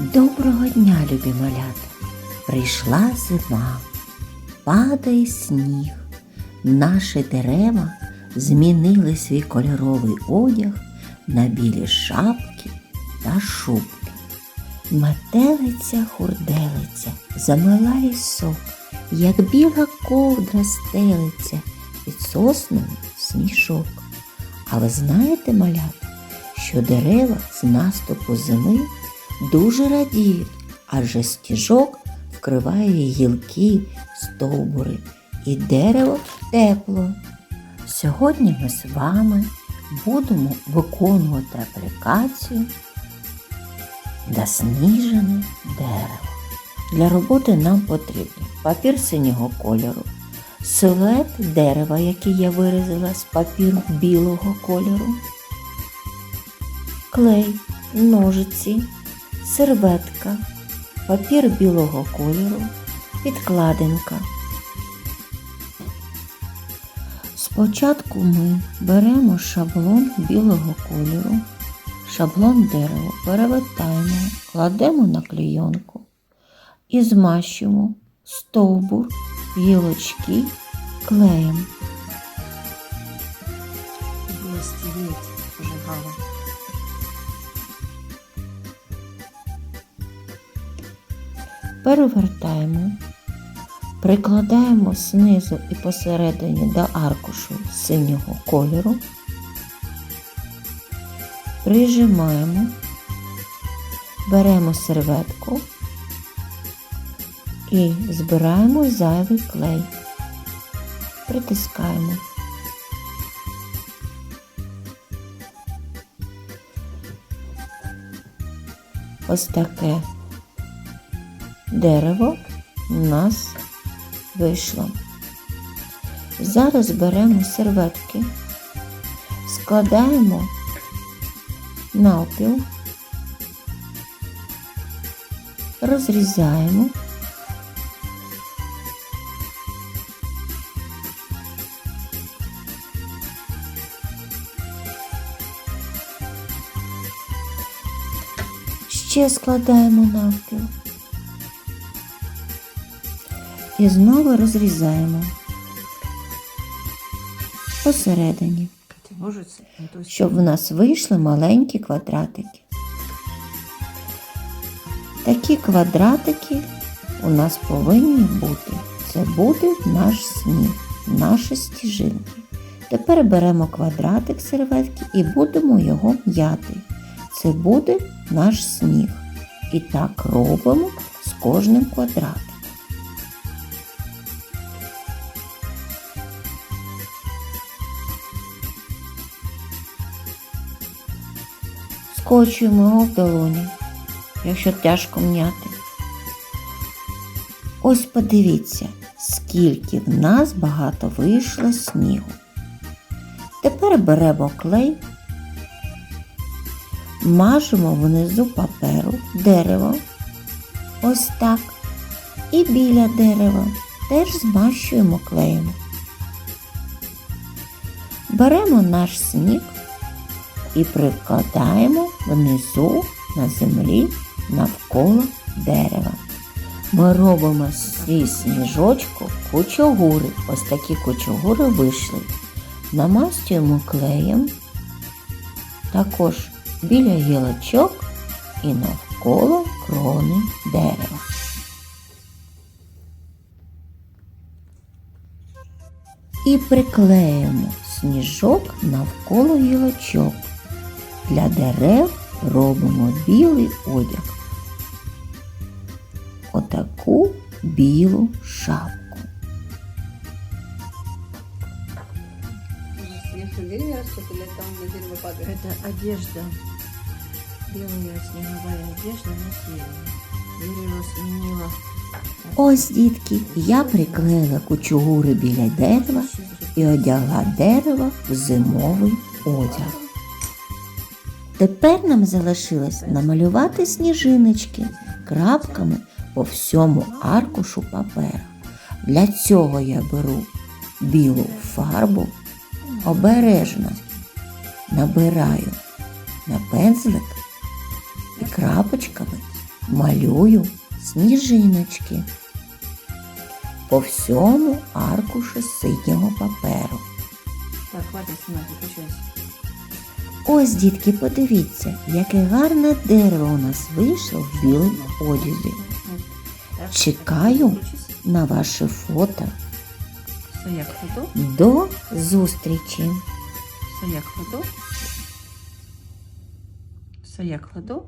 Доброго дня, любі малята! Прийшла зима, падає сніг. Наші дерева змінили свій кольоровий одяг на білі шапки та шубки. Метелиця хурделиця, замила лісок, як біла ковдра стелиться, під соснами сніжок. А ви знаєте, малята, що дерева з наступу зими дуже радіють, адже стіжок вкриває гілки, стовбури і дерево тепло. Сьогодні ми з вами будемо виконувати аплікацію засніжене дерево. Для роботи нам потрібен папір синього кольору, силует дерева, який я вирізала з папіру білого кольору, клей, ножиці, серветка, папір білого кольору, підкладинка. Спочатку ми беремо шаблон білого кольору, шаблон дерева перевертаємо, кладемо на клейонку і змащуємо стовбур, гілочки клеєм. Было стереть, пожигала. Перевертаємо, прикладаємо знизу і посередині до аркушу синього кольору, прижимаємо, беремо серветку. І збираємо зайвий клей, притискаємо. Ось таке дерево у нас вийшло. Зараз беремо серветки, складаємо навпіл, розрізаємо. Ще складаємо навпіл. І знову розрізаємо посередині, щоб в нас вийшли маленькі квадратики. Такі квадратики у нас повинні бути. Це буде наш сніг, наші стіжинки. Тепер беремо квадратик серветки і будемо його м'яти. Це буде наш сніг. І так робимо з кожним квадратиком. Скочуємо його в долоні, якщо тяжко м'яти. Ось подивіться, скільки в нас багато вийшло снігу. Тепер беремо клей, мажемо внизу паперу дерево, ось так, і біля дерева теж змащуємо клеєм. Беремо наш сніг і прикладаємо внизу на землі навколо дерева. Ми робимо зі сніжочку кучогури. Ось такі кучогури вийшли. Намастюємо клеєм, також біля гілочок і навколо крони дерева. І приклеїмо сніжок навколо гілочок. Для дерев робимо білий одяг. Отаку білу шапку. Это одежда. Белая снеговая одежда на дереве. Дерево сменило. Ось, дітки, я приклеїла кучугури біля дерева і одягла дерево в зимовий одяг. Тепер нам залишилось намалювати сніжиночки крапками по всьому аркушу папера. Для цього я беру білу фарбу, обережно набираю на пензлик і крапочками малюю сніжиночки по всьому аркушу синього паперу. Так, хватит снимать. Ось, дітки, подивіться, яке гарне дерево у нас вийшло в білому одязі. Чекаю на ваше фото. До зустрічі! Стояк фото. Стояк фото.